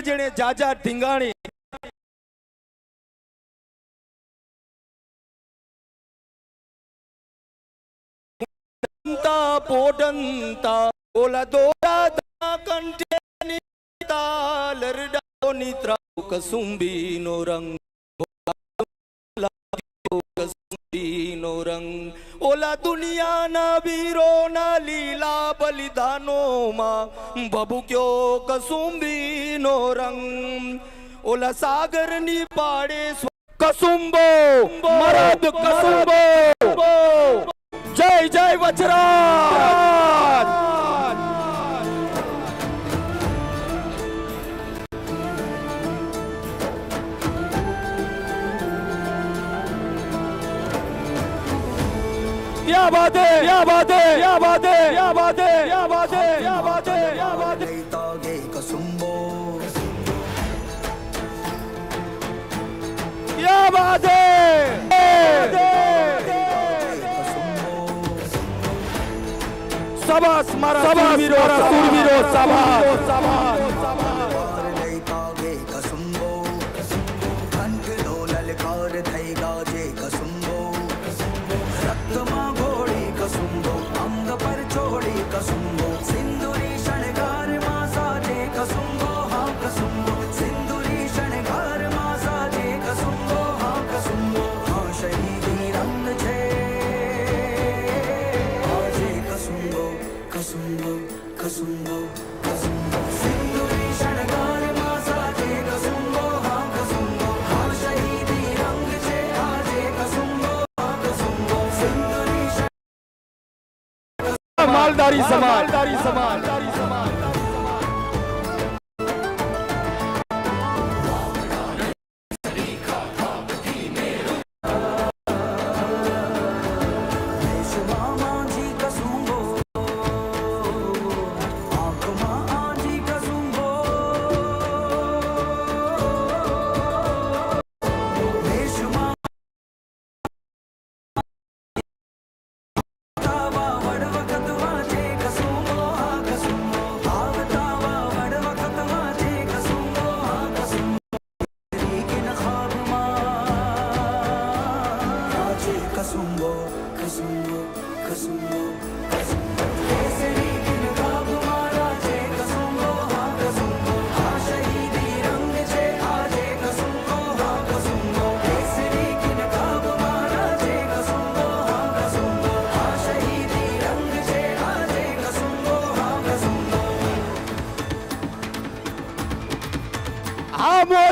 ਜਿਹੜੇ ਜਾਜਾ ਢਿੰਗਾਣੇ తా పోటంతా ఒలదోడా కంటే తాలరడో నిత్రా ఒక సుంబీనో రంగ్ ఒక సుంబీనో రంగ్ ઓલા દુનિયાના વીરોના લીલા બલિદાનોમાં ભભૂક્યો કસુંબીનો રંગ? ઓલા સાગરની પાડે કસુંબો મરદ કસુંબો. જય જય ばてやばてやばてやばてやばてやばてやばてやばてサバスマラスミロサバス માલદારી સમાજ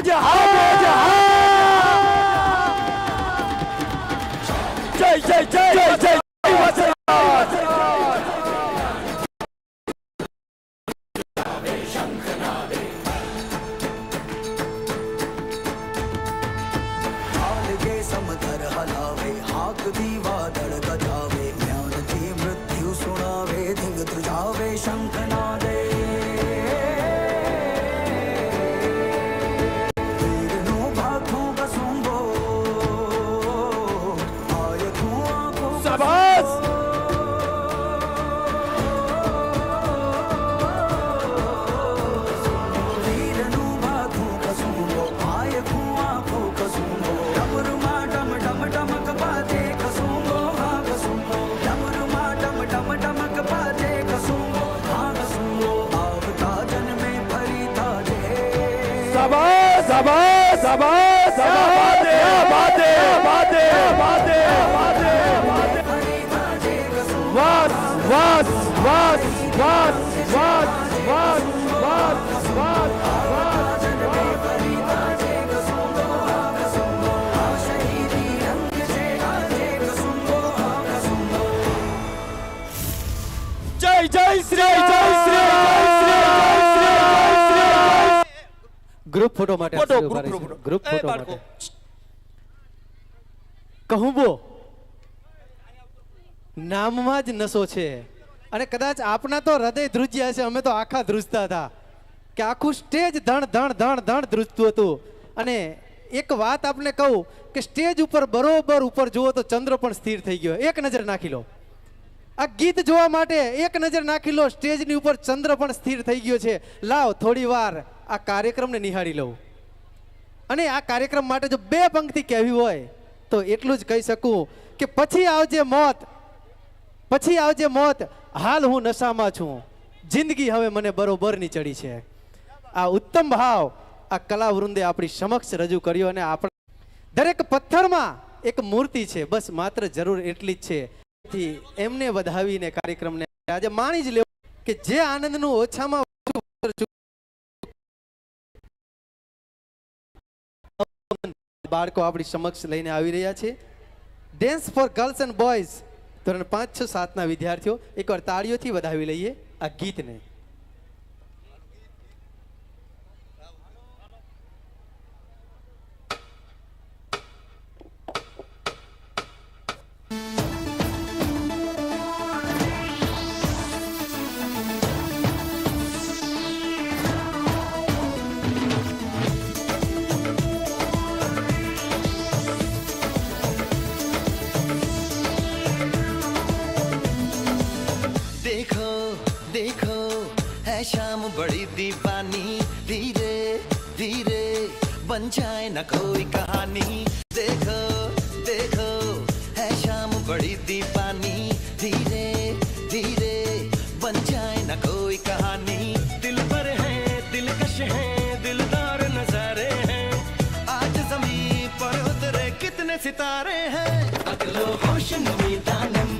जय हलावे हाक दीवा दड़ गजावे ज्ञान की मृत्यु सुनावे धिंग तुझावे Shankar Zabate, Zabate, Zabate, Zabate, Zabate, Zabate, Zabate, Zabate. Was, was, was, was. Group photo માટે photo group photo group photo. માટે. કહુંબો. નામમાં જ નસો છે. અને કદાચ આપના તો હૃદય ધ્રુજ્યા છે. અમે તો આખા ધ્રુજતા હતા. કે આખું સ્ટેજ ધણ ધણ ધણ ધણ ધ્રુજતું હતું. અને એક વાત આપને કહું કે સ્ટેજ ઉપર બરોબર ઉપર જુઓ તો ચંદ્ર પણ સ્થિર થઈ ગયો. એક નજર નાખી લો. આ ગીત જોવા માટે એક નજર નાખી લો. સ્ટેજની ઉપર ચંદ્ર પણ સ્થિર થઈ ગયો છે. લાવ થોડી વાર. આ કાર્યક્રમને નિહાળી લઉં. અને આ કાર્યક્રમ માટે જો બે પંક્તિ કહેવી હોય, તો એટલું જ કહી શકું કે પછી આવજે મોત, પછી આવજે મોત, હાલ હું નશામાં છું. જિંદગી હવે મને બરોબરની ચડી છે. આ ઉત્તમ ભાવ આ કલા વૃંદે આપણી સમક્ષ રજૂ કર્યો અને આપણે દરેક પથ્થરમાં એક મૂર્તિ છે. બસ માત્ર જરૂર એટલી જ છે. એમને વધાવીને કાર્યક્રમને આજે માણી જ લેવું કે જે આનંદનું ઓછામાં બાળકો આપણી સમક્ષ લઈને આવી રહ્યા છે. Dance for girls and boys ધોરણ પાંચ છ સાતના વિદ્યાર્થીઓ, એકવાર તાળીઓથી વધાવી લઈએ આ ગીતને. देखो, है शाम बड़ी दीवानी। धीरे धीरे बन जाए न कोई कहानी। देखो देखो, है शाम बड़ी दीवानी। धीरे धीरे बन जाए न कोई कहानी। दिल पर है दिलकश है, दिलदार नजारे हैं। आज ज़मीन पर उतरे कितने सितारे हैं। अगलो होश नमी दानम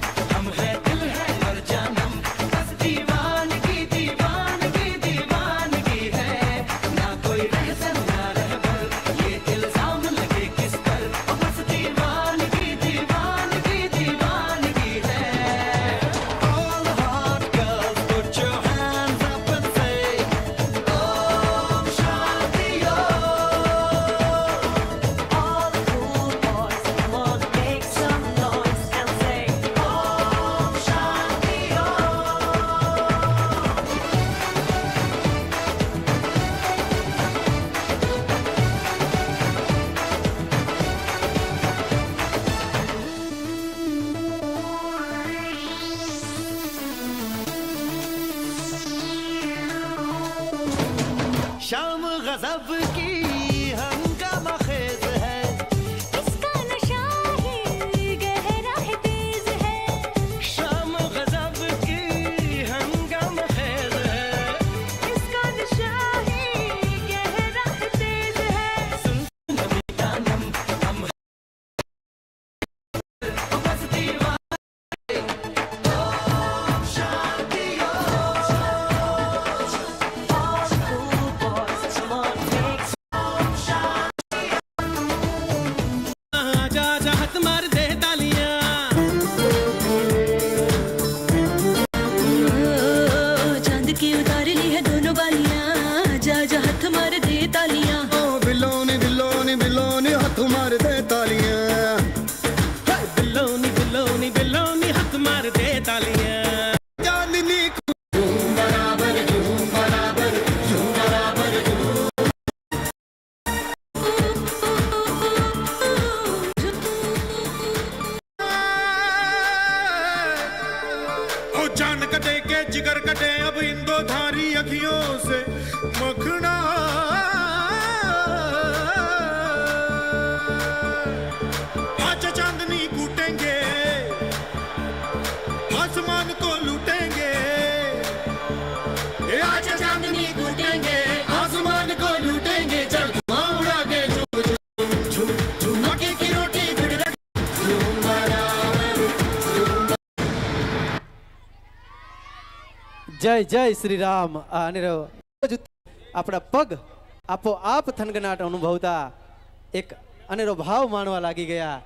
कटे के जिगर कटे अब इन दो धारी अखियों से मखना જય જય શ્રી રામ અને આપણા પગ આપો આપ થનગનાટ અનુભવતા એક અનેરો ભાવ માણવા લાગી ગયા.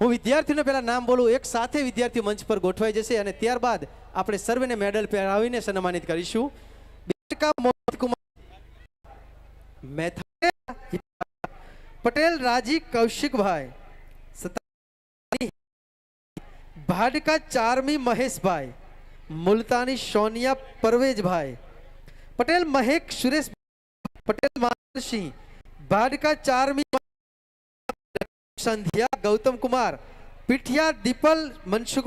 હું વિદ્યાર્થીને પહેલાં નામ બોલું, એક સાથે વિદ્યાર્થી મંચ પર ગોઠવાઈ જશે અને ત્યારબાદ આપણે સર્વેને મેડલ પહેરાવીને સન્માનિત કરીશું. પટેલ, રાજી, કૌશિકભાઈ ભાડકા, ચારમી, મહેશભાઈ મુલતાની સોનિયા પરવેજભાઈ. પટેલ, મહેક, સુરેશ, પટેલ માનસિંહ ભાડકા ચારમી સંધ્યા, ગૌતમ કુમાર, પીઠિયા, દીપલ, મનસુખ